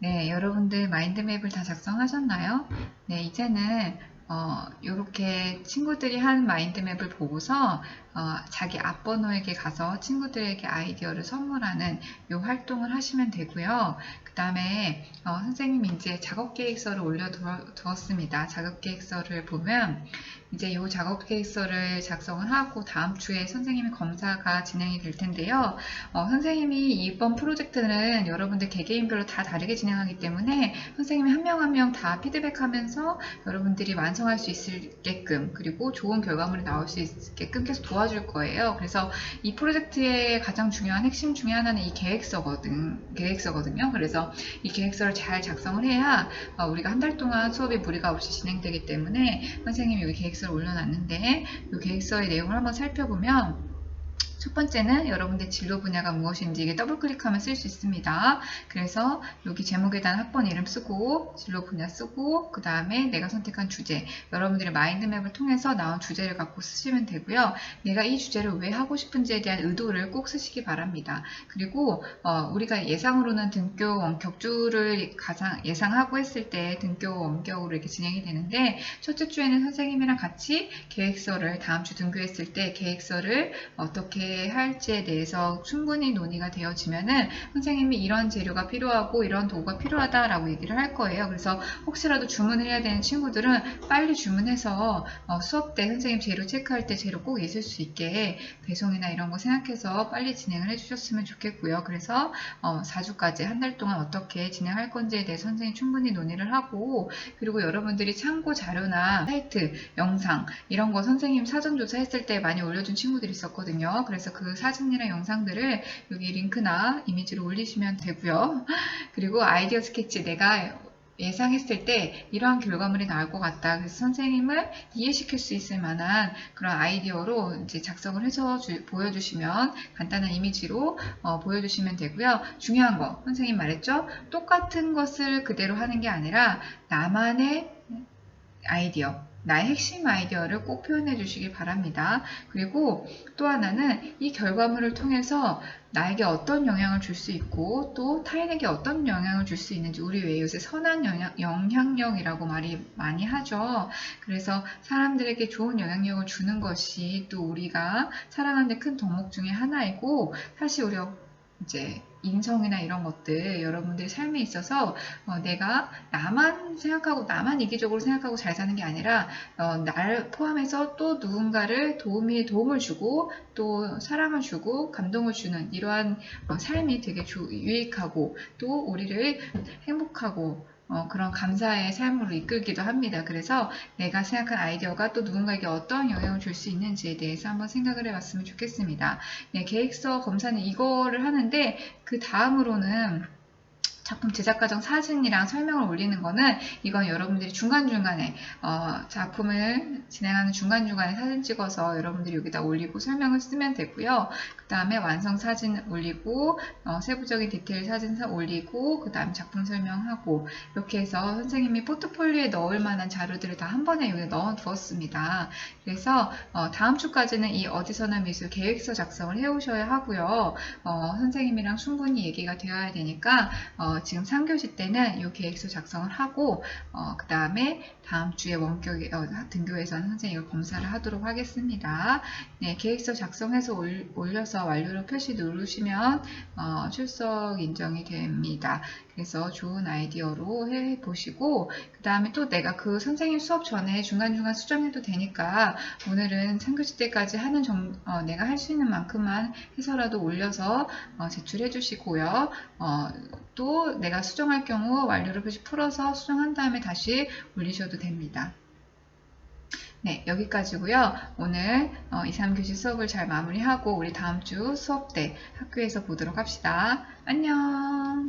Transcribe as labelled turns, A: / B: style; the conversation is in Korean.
A: 네, 여러분들 마인드맵을 다 작성하셨나요? 네, 이제는 어, 요렇게 친구들이 한 마인드맵을 보고서 어, 자기 앞번호에게 가서 친구들에게 아이디어를 선물하는 요 활동을 하시면 되고요. 그 다음에 어, 선생님이 이제 작업계획서를 올려두었습니다. 작업계획서를 보면 이제 요 작업계획서를 작성을 하고 다음 주에 선생님의 검사가 진행이 될 텐데요. 어, 선생님이 이번 프로젝트는 여러분들 개개인별로 다 다르게 진행하기 때문에 선생님이 한 명 한 명 다 피드백하면서 여러분들이 완성 할 수 있게끔 그리고 좋은 결과물이 나올 수 있게끔 계속 도와줄 거예요. 그래서 이 프로젝트의 가장 중요한 핵심 중에 하나는 이 계획서거든, 계획서거든요. 그래서 이 계획서를 잘 작성을 해야 어, 우리가 한 달 동안 수업이 무리가 없이 진행되기 때문에 선생님이 여기 계획서를 올려놨는데 이 계획서의 내용을 한번 살펴보면 첫 번째는 여러분들 진로 분야가 무엇인지 이게 더블 클릭하면 쓸 수 있습니다. 그래서 여기 제목에다 학번 이름 쓰고 진로 분야 쓰고 그 다음에 내가 선택한 주제 여러분들의 마인드맵을 통해서 나온 주제를 갖고 쓰시면 되고요. 내가 이 주제를 왜 하고 싶은지에 대한 의도를 꼭 쓰시기 바랍니다. 그리고 어, 우리가 예상으로는 등교 원격주를 가장 예상하고 했을 때 등교 원격으로 이렇게 진행이 되는데 첫째 주에는 선생님이랑 같이 계획서를 다음 주 등교했을 때 계획서를 어떻게 할지에 대해서 충분히 논의가 되어지면은 선생님이 이런 재료가 필요하고 이런 도구가 필요하다라고 얘기를 할 거예요. 그래서 혹시라도 주문을 해야 되는 친구들은 빨리 주문해서 어, 수업 때 선생님 재료 체크할 때 재료 꼭 있을 수 있게 배송이나 이런 거 생각해서 빨리 진행을 해주셨으면 좋겠고요. 그래서 어, 4주까지 한 달 동안 어떻게 진행할 건지에 대해서 선생님 충분히 논의를 하고 그리고 여러분들이 참고 자료나 사이트, 영상 이런 거 선생님 사전 조사 했을 때 많이 올려준 친구들이 있었거든요. 그래서 그 사진이나 영상들을 여기 링크나 이미지로 올리시면 되고요. 그리고 아이디어 스케치 내가 예상했을 때 이러한 결과물이 나올 것 같다. 그래서 선생님을 이해시킬 수 있을 만한 그런 아이디어로 이제 작성을 해서 주- 보여주시면 간단한 이미지로 어, 보여주시면 되고요. 중요한 거 선생님 말했죠. 똑같은 것을 그대로 하는 게 아니라 나만의 아이디어, 나의 핵심 아이디어를 꼭 표현해 주시기 바랍니다. 그리고 또 하나는 이 결과물을 통해서 나에게 어떤 영향을 줄 수 있고 또 타인에게 어떤 영향을 줄 수 있는지 우리 왜 요새 선한 영향, 영향력이라고 말이 많이 하죠. 그래서 사람들에게 좋은 영향력을 주는 것이 또 우리가 살아가는 큰 덕목 중에 하나이고 사실 우리가 이제 인성이나 이런 것들 여러분들의 삶에 있어서 어, 내가 나만 생각하고 나만 이기적으로 생각하고 잘 사는 게 아니라 어, 나를 포함해서 또 누군가를 도움이 도움을 주고 또 사랑을 주고 감동을 주는 이러한 어, 삶이 되게 주- 유익하고 또 우리를 행복하고 어, 그런 감사의 삶으로 이끌기도 합니다. 그래서 내가 생각한 아이디어가 또 누군가에게 어떤 영향을 줄 수 있는지에 대해서 한번 생각을 해봤으면 좋겠습니다. 네, 계획서 검사는 이거를 하는데 그 다음으로는 작품 제작 과정 사진이랑 설명을 올리는 거는 이건 여러분들이 중간중간에 어, 작품을 진행하는 중간중간에 사진 찍어서 여러분들이 여기다 올리고 설명을 쓰면 되고요. 그 다음에 완성 사진 올리고 어, 세부적인 디테일 사진 사- 올리고 그 다음 작품 설명하고 이렇게 해서 선생님이 포트폴리오에 넣을 만한 자료들을 다 한 번에 여기 넣어 두었습니다. 그래서 어, 다음 주까지는 이 어디서나 미술 계획서 작성을 해오셔야 하고요. 어, 선생님이랑 충분히 얘기가 되어야 되니까 어, 지금 3교시 때는 이 계획서 작성을 하고 그 다음에 다음 주에 원격 어, 등교에서는 선생님 이걸 검사를 하도록 하겠습니다. 네, 계획서 작성해서 올, 올려서 완료로 표시 누르시면 어, 출석 인정이 됩니다. 그래서 좋은 아이디어로 해 보시고 그 다음에 또 내가 그 선생님 수업 전에 중간중간 수정해도 되니까 오늘은 3교시 때까지 하는 정, 어, 내가 할 수 있는 만큼만 해서라도 올려서 어, 제출해 주시고요. 어, 또 내가 수정할 경우 완료를 표시 풀어서 수정한 다음에 다시 올리셔도 됩니다. 네, 여기까지고요. 오늘 어, 2, 3교시 수업을 잘 마무리하고 우리 다음 주 수업 때 학교에서 보도록 합시다. 안녕.